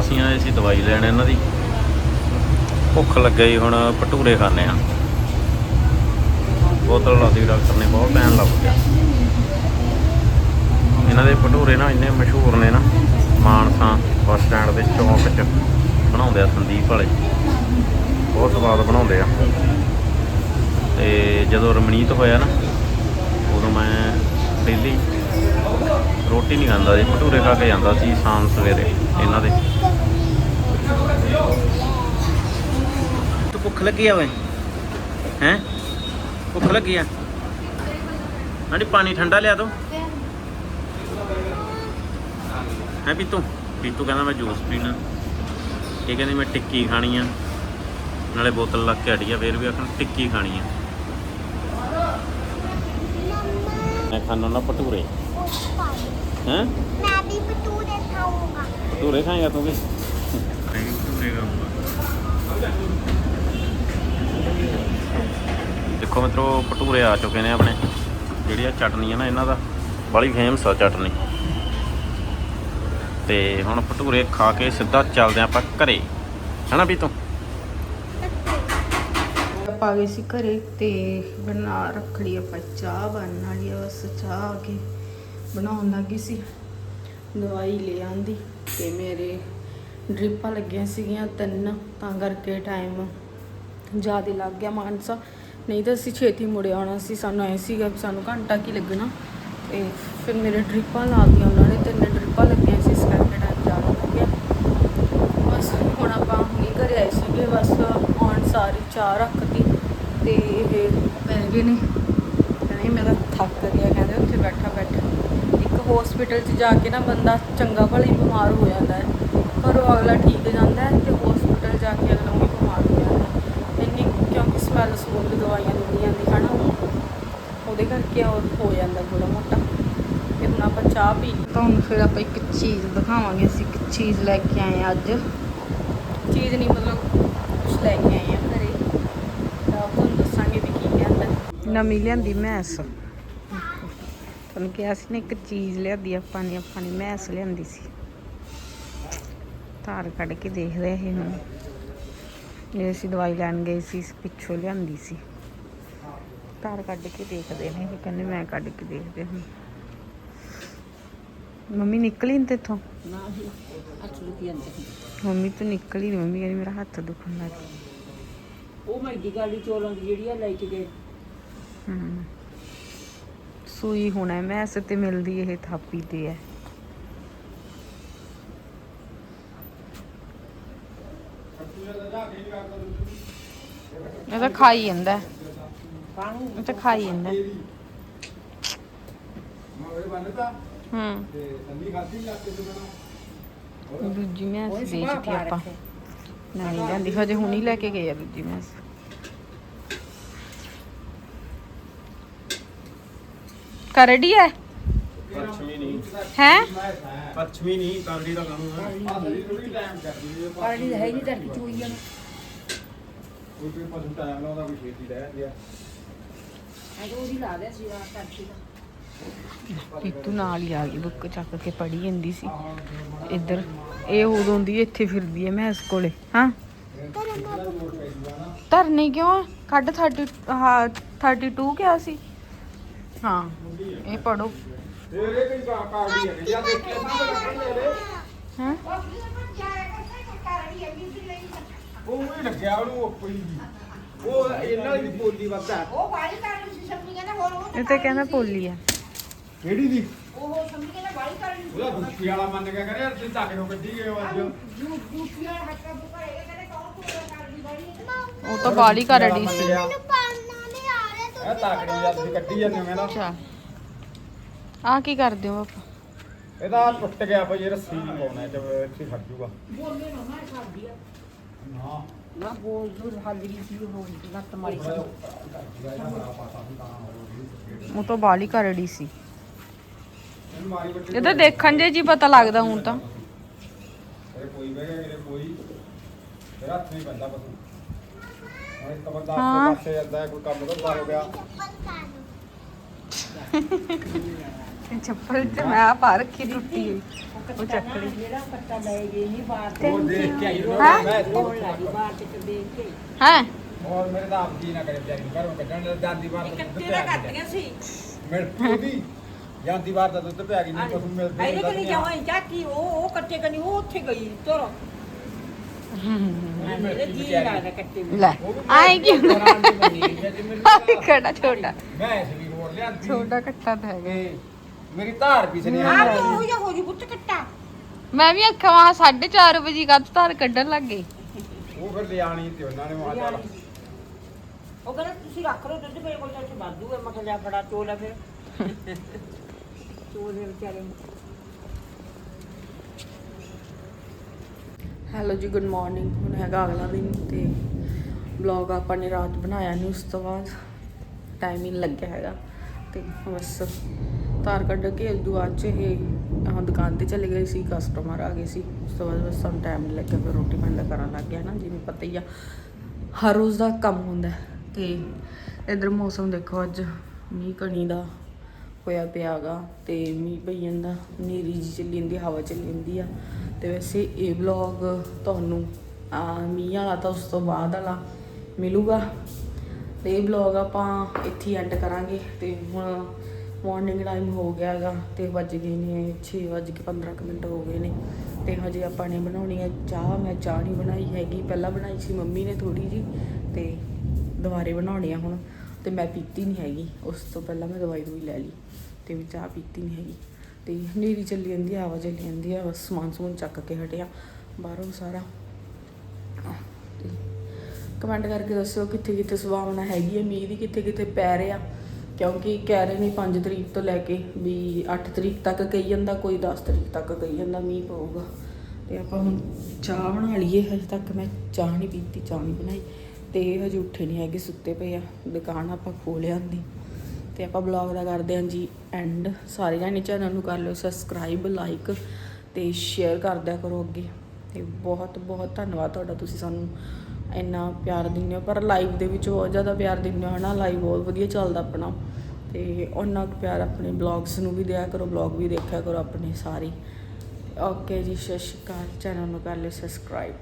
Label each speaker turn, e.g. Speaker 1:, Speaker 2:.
Speaker 1: ਅਸੀਂ ਆਏ ਸੀ ਦਵਾਈ ਲੈਣ ਇਹਨਾਂ ਦੀ। ਭੁੱਖ ਲੱਗੀ ਹੁਣ ਭਟੂਰੇ ਖਾਣੇ ਆ ਬੋਤਲ ਲਾਦੀ ਡਾਕਟਰ ਨੇ, ਬਹੁਤ ਟਾਈਮ ਲੱਗ ਗਿਆ ਇਹਨਾਂ ਦੇ ਭਟੂਰੇ ਨਾ ਇੰਨੇ ਮਸ਼ਹੂਰ ਨੇ ਨਾ, ਮਾਨਸਾ ਬੱਸ ਸਟੈਂਡ ਦੇ ਚੌਂਕ 'ਚ ਬਣਾਉਂਦੇ ਆ ਸੰਦੀਪ ਵਾਲੇ। ਬਹੁਤ ਸਵਾਦ ਬਣਾਉਂਦੇ ਆ। ਤੇ ਜਦੋਂ ਰਮਣੀਤ ਹੋਇਆ ਨਾ, ਉਦੋਂ ਮੈਂ ਡੇਲੀ ਰੋਟੀ ਨਹੀਂ ਖਾਂਦਾ ਸੀ ਭਟੂਰੇ ਖਾ ਕੇ ਜਾਂਦਾ ਸੀ ਸ਼ਾਮ ਸਵੇਰੇ ਇਹਨਾਂ ਦੇ। ਤੂੰ ਭੁੱਖ ਲੱਗੀ ਆ ਓਏ? ਹੈ? ਭੁੱਖ ਲੱਗੀ ਆ? ਹਾਂਜੀ ਪਾਣੀ ਠੰਡਾ ਲਿਆ ਦੋ। ਹੈ ਪੀਤੂ? ਪੀਤੂ ਕਹਿੰਦਾ ਮੈਂ ਜੂਸ ਪੀਣਾ। ਇਹ ਕਹਿੰਦੀ ਮੈਂ ਟਿੱਕੀ ਖਾਣੀ ਆ। ਨਾਲੇ ਬੋਤਲ ਲੱਗ ਕੇ ਹਟੀ ਆ, ਫੇਰ ਵੀ ਆਖਣ ਟਿੱਕੀ ਖਾਣੀ ਆ। ਮੈਂ ਖਾਣਾ ਨਾ ਭਟੂਰੇ। ਦੇਖੋ ਮਿੱਤਰੋ ਭਟੂਰੇ ਆ ਚੁੱਕੇ ਨੇ ਆਪਣੇ ਜਿਹੜੀ ਆ ਚਟਨੀ ਹੈ ਨਾ ਇਹਨਾਂ ਦਾ ਬੜੀ ਫੇਮਸ ਆ ਚਟਨੀ ਤੇ ਹੁਣ ਭਟੂਰੇ ਖਾ ਕੇ ਸਿੱਧਾ ਚੱਲਦੇ ਆਪਾਂ ਘਰੇ। ਹਨਾ ਵੀ ਤੂੰ
Speaker 2: ਆਪਾਂ ਗਏ ਸੀ ਘਰੇ ਤੇ ਬਣਾ ਰੱਖ ਲਈ ਆਪਾਂ ਚਾਹ ਬਣਨ ਵਾਲੀ ਆ ਬਸ ਚਾਹ ਬਣਾਉਣ ਲੱਗੀ ਸੀ। ਦਵਾਈ ਲੈ ਆਂਦੀ ਤੇ ਮੇਰੇ ਡ੍ਰਿਪਾਂ ਲੱਗੀਆਂ ਸੀਗੀਆਂ ਤਿੰਨ, ਤਾਂ ਕਰਕੇ ਟਾਈਮ ਜ਼ਿਆਦਾ ਲੱਗ ਗਿਆ ਮਾਨਸਾ। ਨਹੀਂ ਤਾਂ ਅਸੀਂ ਛੇਤੀ ਮੁੜੇ ਆਉਣਾ ਸੀ, ਸਾਨੂੰ ਐ ਸੀਗਾ ਵੀ ਸਾਨੂੰ ਘੰਟਾ ਕੀ ਲੱਗਣਾ। ਤੇ ਫਿਰ ਮੇਰੇ ਡ੍ਰਿਪਾਂ ਲਾ ਦਿੱਤੀਆਂ ਉਹਨਾਂ ਨੇ ਤਿੰਨ ਡ੍ਰਿਪਾਂ ਲੱਗੀਆਂ ਸੀ ਇਸ ਕਰਕੇ ਟਾਈਮ ਜ਼ਿਆਦਾ ਲੱਗਿਆ ਬਸ ਹੁਣ ਆਪਾਂ ਹੁਣੀ ਘਰੇ ਆਏ ਸੀਗੇ ਬਸ ਆਉਣ ਸਾਰੀ ਚਾਹ ਰੱਖਤੀ ਤੇ ਇਹ ਪੈ ਗਏ ਨੇ ਕਹਿੰਦੇ ਮੈਂ ਤਾਂ ਥੱਕ ਗਿਆ ਕਹਿੰਦੇ ਉੱਥੇ ਬੈਠਾ ਬੈਠਾ ਇੱਕ ਹਸਪੀਟਲ 'ਚ ਜਾ ਕੇ ਨਾ ਬੰਦਾ ਚੰਗਾ ਭਲਾ ਹੀ ਬਿਮਾਰ ਹੋ ਜਾਂਦਾ ਹੈ। ਘਰੋਂ ਅਗਲਾ ਠੀਕ ਜਾਂਦਾ ਹੈ ਤੇ ਹਸਪੀਟਲ ਜਾ ਕੇ ਅਗਲਾ ਵੀ ਬਿਮਾਰ ਹੋ ਜਾਂਦਾ ਹੈ। ਇੰਨੀ ਕਿਉਂਕਿ ਸਮੈਲ ਸਮੂਲ ਦਵਾਈਆਂ ਦੁਨੀਆਂ ਦੀ ਹਨਾ? ਉਹਦੇ ਕਰਕੇ ਉਹ ਹੋ ਜਾਂਦਾ ਥੋੜਾ ਮੋਟਾ। ਤੇ ਹੁਣ ਆਪਾਂ ਚਾਹ ਪੀ। ਤੁਹਾਨੂੰ ਫਿਰ ਆਪਾਂ ਇੱਕ ਚੀਜ਼ ਦਿਖਾਵਾਂਗੇ ਅਸੀਂ ਇੱਕ ਚੀਜ਼ ਲੈ ਕੇ ਆਏ ਅੱਜ। ਚੀਜ਼ ਨਹੀਂ ਮਤਲਬ ਕੁਝ ਲੈ ਕੇ ਆਏ ਆ ਘਰੇ। ਤਾਂ ਤੁਹਾਨੂੰ ਦੱਸਾਂਗੇ ਵੀ ਕੀ ਲਿਆਂਦਾ। ਨਵੀਂ ਲਿਆਂਦੀ ਮੈਸ। ਤੁਹਾਨੂੰ ਕਿਹਾ ਸੀ ਨਾ ਇੱਕ ਚੀਜ਼ ਲਿਆਂਦੀ ਆਪਾਂ ਨੇ ਆਪਾਂ ਨੇ ਮੈਸ ਲਿਆਂਦੀ ਸੀ। ਧਾਰ ਕੱਢ ਕੇ ਦੇਖ ਰਹੇ ਇਹ ਹੁਣ ਜੇ ਅਸੀਂ ਦਵਾਈ ਲੈਣ ਗਏ ਸੀ ਪਿੱਛੋਂ ਲਿਆਂਦੀ ਸੀ। ਧਾਰ ਕੱਢ ਕੇ ਦੇਖਦੇ ਨੇ ਇਹ ਕਹਿੰਦੇ ਮੈਂ ਕੱਢ ਕੇ ਦੇਖਦੇ ਹਾਂ। ਮੰਮੀ ਨਿਕਲੀ ਨੀ ਤੇਥੋਂ ਮੰਮੀ ਤੋਂ ਨਿਕਲੀ ਨੀ ਮੰਮੀ ਕਹਿੰਦੀ ਮੇਰਾ ਹੱਥ ਦੁਖਣ ਲੱਗ
Speaker 3: ਉਹ ਮਰਗੀ ਗਾੜੀ ਚੋਲਾਂ ਦੀ ਜਿਹੜੀ ਆ ਲੈ ਕੇ ਗਏ।
Speaker 2: ਹਮ। ਸੂਈ ਹੋਣਾ ਮੈਸ ਤੇ ਮਿਲਦੀ ਇਹ ਥਾਪੀ ਤੇ ਹੈ ਇਹ ਤਾਂ ਖਾਈ ਜਾਂਦਾ ਇਹ ਤਾਂ ਖਾਈ ਜਾਂਦਾ ਹੂੰ। ਦੂਜੀ ਮੈਸ ਵੇਚਤੀ ਆਪਾਂ। ਨਹੀਂ ਜਾਂਦੀ ਹਜੇ ਹੁਣੀ ਲੈ ਕੇ ਗਏ ਆ ਦੂਜੀ ਮੈਂ ਕਰੜੀ ਹੈ?
Speaker 1: ਪੱਛਮੀ ਨਹੀਂ।
Speaker 2: ਹੈ?
Speaker 1: ਪੱਛਮੀ ਨਹੀਂ ਕਰਦੀ ਦਾ ਕੰਮ ਹੈ।
Speaker 3: ਕਾੜੀ ਹੈ ਨਹੀਂ ਧਰਤੀ ਚੋਈ ਆ।
Speaker 4: ਕੋਈ ਕੋਈ ਪਸ਼ੂ ਟਾਈਮ ਲਾਉਂਦਾ ਕੋਈ ਛੇਤੀ ਰਹਿ ਗਿਆ।
Speaker 3: ਮੈਂ ਤਾਂ ਉਹਦੀ ਲਾ ਦਿਆ ਸੀ ਰਾਤ ਧਰਤੀ ਦਾ
Speaker 2: ਪੀਤੂ ਨਾਲ ਹੀ ਆ ਗਈ ਬੁੱਕ ਚੱਕ ਕੇ ਪੜੀ ਜਾਂਦੀ ਸੀ। ਇੱਧਰ ਇਹ ਉਦੋਂ ਦੀ ਇੱਥੇ ਫਿਰਦੀ ਐ ਮੈਂ ਇਸ ਕੋਲੇ ਹਾਂ। ਧਰਨੀ ਕਿਉਂ ਕੱਢ 30 ਹਾਂ 32 ਕਿਹਾ ਸੀ। ਹਾਂ। ਇਹ ਪੜੋ
Speaker 4: ਤੇਰੇ ਕੋਈ ਕਾ ਕਾੜੀ ਹੈ? ਜਾਂ ਦੇਖਿਆ
Speaker 2: ਹਾਂ
Speaker 4: ਉਹ ਵੀ ਲੱਗਿਆ ਉਹਨੂੰ ਉਹ ਕੋਈ ਵੀ ਉਹ ਇਹਨਾਂ ਦੀ ਬੋਲੀ ਵੱਧਾ
Speaker 5: ਉਹ ਵਾਲੀ ਕਰ ਸੀ ਸਮਝੀ ਕਹਿੰਦਾ ਹੋਰ ਉਹ
Speaker 2: ਇਹ ਤਾਂ ਕਹਿੰਦਾ ਪੋਲੀ ਆ।
Speaker 4: ਕਿਹੜੀ ਦੀ?
Speaker 5: ਉਹ ਸਮਝੀ ਕਹਿੰਦਾ ਵਾਲੀ ਕਰ
Speaker 4: ਉਹਦਾ ਗੁੱਸੀ ਵਾਲਾ ਮੰਨ ਗਿਆ ਕਰੇ ਯਾਰ ਤੇ ਧੱਕ ਨੂੰ ਕੱਢੀ ਗਏ ਅੱਜ।
Speaker 5: ਜੂ ਜੂਠੀਆਂ ਹੱਥਾਂ ਬੁਕਰੇ ਕਹਿੰਦੇ ਕੌਣ ਕੋਲ ਕਰਦੀ ਵਾਲੀ
Speaker 2: ਉਹ ਤਾਂ ਬਾਲੀ ਕਰੜੀ ਸੀ।
Speaker 5: ਪਾਣਾ ਨਹੀਂ ਆ ਰਿਹਾ
Speaker 4: ਇਹ ਧੱਕ ਨੂੰ ਜਦ ਤੁਸੀਂ ਕੱਢੀ ਜਾਂਦੇ ਹੋ ਨਾ।
Speaker 2: ਅੱਛਾ। ਆ ਕੀ ਕਰਦੇ ਹੋ ਆਪਾਂ
Speaker 4: ਇਹਦਾ ਟੁੱਟ ਗਿਆ ਭਾਈ ਰੱਸੀ ਨਹੀਂ ਪਾਉਣਾ ਜਦ ਇੱਥੇ ਫੜ ਜੂਗਾ। ਨਾ
Speaker 3: ਨਾ। ਬੋਲ ਦੂਰ ਹਾਜ਼ਰੀ ਸੀ ਉਹ ਲੱਤ ਮਾਰੀ ਸੀ।
Speaker 2: ਉਹ ਤਾਂ ਬਾਲੀ ਕਰੜੀ ਸੀ। ਇਹ ਤਾਂ ਦੇਖਣ ਜੇ ਜੀ ਪਤਾ ਲੱਗਦਾ ਹੁਣ ਤਾਂ।
Speaker 4: ਕੋਈ ਬਹਿ ਗਿਆ ਇਹ ਕੋਈ। ਤੇਰਾ ਹੱਥ ਨਹੀਂ ਪੈਂਦਾ ਪਸ਼ੂ ਹੁਣ ਇੱਕ ਬੰਦਾ। ਆਸੇ ਪਾਸੇ ਜਾਂਦਾ ਹੈ, ਕੋਈ ਕੰਮ ਤੋਂ ਬਾਹਰ ਹੋ ਗਿਆ।
Speaker 2: ਇਹ ਚੱਪਲ ਤੇ ਮੈਂ ਆ ਪਾ ਰੱਖੀ ਟੁੱਟੀ ਹੋਈ। ਉਹ ਚੱਕ ਲਈ।
Speaker 3: ਜਿਹੜਾ ਕੱਟਾ ਲੈ ਗਏ ਨਹੀਂ ਬਾਹਰ
Speaker 4: ਉਹ ਦੇਖ ਕੇ ਆਈ
Speaker 2: ਹੈਂ?
Speaker 4: ਮੈਂ
Speaker 3: ਹੋਣ ਲੱਗੀ ਬਾਹਰ ਤੇ ਦੇਖ ਕੇ।
Speaker 2: ਹੈ?
Speaker 4: ਔਰ ਮੇਰੇ ਤਾਂ ਆਪ ਜੀ ਨਾ ਕਰੇ ਵਿਚਾਰੀ ਨੂੰ ਘਰੋਂ ਕੱਢਣ ਦਾ ਦਾਦੀ ਵਾਰ ਦਾ ਦੁੱਧ
Speaker 3: ਕੱਟੇ
Speaker 4: ਪਿਆ
Speaker 3: ਦਾ
Speaker 4: ਗਈ
Speaker 3: ਕੱਟੀਆਂ ਸੀ।
Speaker 4: ਮਿਲ ਪੂਦੀ ਜਾਂਦੀ ਵਾਰ ਦਾ ਦੁੱਧ ਪਿਆ ਗਈ ਨਹੀਂ ਪਸ਼ੂ ਮਿਲਦੇ
Speaker 3: ਇਹਦੇ ਕਨੀ ਜਾਵਾਂ ਚਾਕੀ ਉਹ ਉਹ ਕੱਟੇ ਕਨੀ ਉਹ ਉੱਥੇ ਗਈ ਤੁਰ ਮੇਰੇ ਜੀ ਲੱਗਦਾ ਕੱਟੇ ਵਿੱਚ।
Speaker 2: ਲੈ ਆਏ ਕੀ
Speaker 4: ਮੈਂ
Speaker 2: ਖੜਾ ਛੋਟਾ।
Speaker 4: ਇਸ ਵੀ ਰੋੜ ਲਿਆਂਦੀ।
Speaker 2: ਛੋਟਾ ਕੱਟਾ ਤਾਂ ਹੈਗਾ।
Speaker 4: ਮੇਰੀ ਧਾਰ ਵੀ ਸਨੀ
Speaker 3: ਆਹ ਤਾਂ ਉਹ ਜਿਹਾ ਹੋ ਜੂ ਬੁੱਤ ਕੱਟਾ
Speaker 2: ਮੈਂ ਵੀ ਅੱਖਾਂ ਵਾ 4:30 ਵਜੇ ਕੱਦ ਧਾਰ ਕੱਢਣ ਲੱਗ ਗਈ
Speaker 4: ਉਹ ਫਿਰ ਲਿਆਣੀ ਤੇ ਉਹਨਾਂ ਨੇ ਮਾਂ ਚੱਲ
Speaker 3: ਉਹ ਕਹਿੰਦਾ ਤੁਸੀਂ ਰੱਖ ਲਓ ਦੁੱਧ ਮੇਰੇ ਕੋਲ ਤਾਂ ਇੱਥੇ ਵਾਧੂ ਹੈ ਮੈਂ ਕਿਹਾ ਲਿਆ ਬੜਾ ਚੋਲ ਹੈ ਫਿਰ। ਚੋਲ ਦੇ ਵਿਚਾਰੇ ਨੂੰ।
Speaker 2: ਹੈਲੋ ਜੀ ਗੁੱਡ ਮਾਰਨਿੰਗ ਹੁਣ ਹੈਗਾ ਅਗਲਾ ਦਿਨ ਤੇ ਬਲੌਗ ਆਪਾਂ ਨੇ ਰਾਤ ਬਣਾਇਆ ਨਹੀਂ ਉਸ ਤੋਂ ਬਾਅਦ। ਟਾਈਮ ਹੀ ਨਹੀਂ ਲੱਗਿਆ ਹੈਗਾ। ਤੇ ਬਸ ਤਾਰ ਕੱਢ ਕੇ ਉਸ ਤੋਂ ਬਾਅਦ 'ਚ ਇਹ, ਆਹ ਦੁਕਾਨ ਤੇ ਚਲੇ ਗਏ ਸੀ ਕਸਟਮਰ ਆ ਗਏ ਸੀ। ਉਸ ਤੋਂ ਬਾਅਦ ਬਸ ਸਾਨੂੰ ਟਾਈਮ ਨਹੀਂ ਲੱਗਿਆ ਫਿਰ ਰੋਟੀ ਪਾਣੀ ਦਾ ਕਰਨ ਲੱਗ ਗਿਆ ਨਾ, ਜਿਵੇਂ ਪਤਾ ਹੀ ਆ। ਹਰ ਰੋਜ਼ ਦਾ ਕੰਮ ਹੁੰਦਾ ਹੈ। ਤੇ ਇਧਰ ਮੌਸਮ ਦੇਖੋ ਅੱਜ, ਮੀਂਹ ਕਣੀ ਦਾ ਹੋਇਆ ਪਿਆਗਾ ਤੇ ਮੀਂਹ ਪਈ ਜਾਂਦਾ, ਹਨੇਰੀ ਜੀ ਚੱਲੀ ਜਾਂਦੀ, ਹਵਾ ਚੱਲੀ ਜਾਂਦੀ ਆ। ਤੇ ਵੈਸੇ ਇਹ ਵਲੌਗ ਤੁਹਾਨੂੰ ਮੀਂਹ ਵਾਲਾ ਤਾਂ ਉਸ ਤੋਂ ਬਾਅਦ ਵਾਲਾ ਮਿਲੂਗਾ। ਤੇ ਇਹ ਵਲੌਗ ਆਪਾਂ ਇੱਥੇ ਹੀ ਐਂਡ ਕਰਾਂਗੇ ਤੇ ਹੁਣ ਮਾਰਨਿੰਗ ਟਾਈਮ ਹੋ ਗਿਆਗਾ ਤੇ ਵੱਜ ਗਏ ਨੇ 6 ਵੱਜ ਕੇ 15 ਕੁ ਮਿੰਟ ਹੋ ਗਏ ਨੇ, ਤੇ ਹਜੇ ਆਪਾਂ ਨੇ ਬਣਾਉਣੀ ਹੈ ਚਾਹ, ਮੈਂ ਚਾਹ ਨਹੀਂ ਬਣਾਈ ਹੈਗੀ, ਪਹਿਲਾਂ ਬਣਾਈ ਸੀ, ਮੰਮੀ ਨੇ ਥੋੜੀ ਜੀ ਤੇ ਦੁਬਾਰੇ ਬਣਾਉਣੀ ਆ ਹੁਣ, ਤੇ ਮੈਂ ਪੀਤੀ ਨਹੀਂ ਹੈਗੀ, ਉਸ ਤੋਂ ਪਹਿਲਾਂ ਮੈਂ ਦਵਾਈ ਦੂਈ ਲੈ ਲਈ, ਤੇ ਵੀ ਚਾਹ ਪੀਤੀ ਨਹੀਂ ਹੈਗੀ, ਤੇ ਹਨੇਰੀ ਚੱਲੀ ਜਾਂਦੀ ਆ, ਹਵਾ ਚੱਲੀ ਜਾਂਦੀ ਆ, ਬਸ ਸਮਾਨ ਸਮੂਨ ਚੱਕ ਕੇ ਹਟਿਆ, ਬਾਹਰੋਂ ਸਾਰਾ। ਕਮੈਂਟ ਕਰਕੇ ਦੱਸਿਓ ਕਿੱਥੇ ਕਿੱਥੇ ਸੁਭਾਵਨਾ ਹੈਗੀ ਹੈ ਮੀਂਹ ਦੀ ਕਿੱਥੇ ਕਿੱਥੇ ਪੈ ਰਿਹਾ। ਕਿਉਂਕਿ ਕਹਿ ਰਹੇ ਨੇ 5 ਤਰੀਕ ਤੋਂ ਲੈ ਕੇ ਵੀ 8 ਤਰੀਕ ਤੱਕ ਕਹੀ ਜਾਂਦਾ, ਕੋਈ 10 ਤਰੀਕ ਤੱਕ ਕਹੀ ਜਾਂਦਾ, ਮੀਂਹ ਪਊਗਾ। ਤੇ ਆਪਾਂ ਹੁਣ ਚਾਹ ਬਣਾ ਲਈਏ, ਹਜੇ ਤੱਕ ਮੈਂ ਚਾਹ ਨਹੀਂ ਪੀਤੀ, ਚਾਹ ਨਹੀਂ ਬਣਾਈ। ਤੇ ਹਜੇ ਉੱਠੇ ਨਹੀਂ ਹੈਗੇ, ਸੁੱਤੇ ਪਏ ਆ, ਦੁਕਾਨ ਆਪਾਂ ਖੋਲ ਆਂਦੀ ਤੇ ਆਪਾਂ ਬਲੌਗ ਦਾ ਕਰਦੇ ਹਾਂ ਜੀ ਐਂਡ ਸਾਰੇ ਜਾਣੇ ਚੈਨਲ ਨੂੰ ਕਰ ਲਿਓ ਸਬਸਕ੍ਰਾਈਬ ਲਾਈਕ ਤੇ ਸ਼ੇਅਰ ਕਰਦਿਆ ਕਰੋ ਅੱਗੇ। ਤੇ ਬਹੁਤ ਬਹੁਤ ਧੰਨਵਾਦ ਤੁਹਾਡਾ ਤੁਸੀਂ ਸਾਨੂੰ ਇੰਨਾ ਪਿਆਰ ਦਿੰਦੇ ਹੋ, ਪਰ ਲਾਈਵ ਦੇ ਵਿੱਚ ਬਹੁਤ ਜ਼ਿਆਦਾ ਪਿਆਰ ਦਿੰਦੇ ਹੋ, ਹਨਾ? ਲਾਈਵ ਬਹੁਤ ਵਧੀਆ ਚੱਲਦਾ ਆਪਣਾ। ਤੇ ਉਹਨਾਂ ਕੁ ਪਿਆਰ ਆਪਣੇ ਬਲੌਗਸ ਨੂੰ ਵੀ ਦਿਆ ਕਰੋ ਬਲੌਗ ਵੀ ਦੇਖਿਆ ਕਰੋ ਆਪਣੇ ਸਾਰੇ। ਓਕੇ ਜੀ, ਸਤਿ ਸ਼੍ਰੀ ਅਕਾਲ। ਚੈਨਲ ਨੂੰ ਕਰ ਲਿਓ ਸਬਸਕ੍ਰਾਈਬ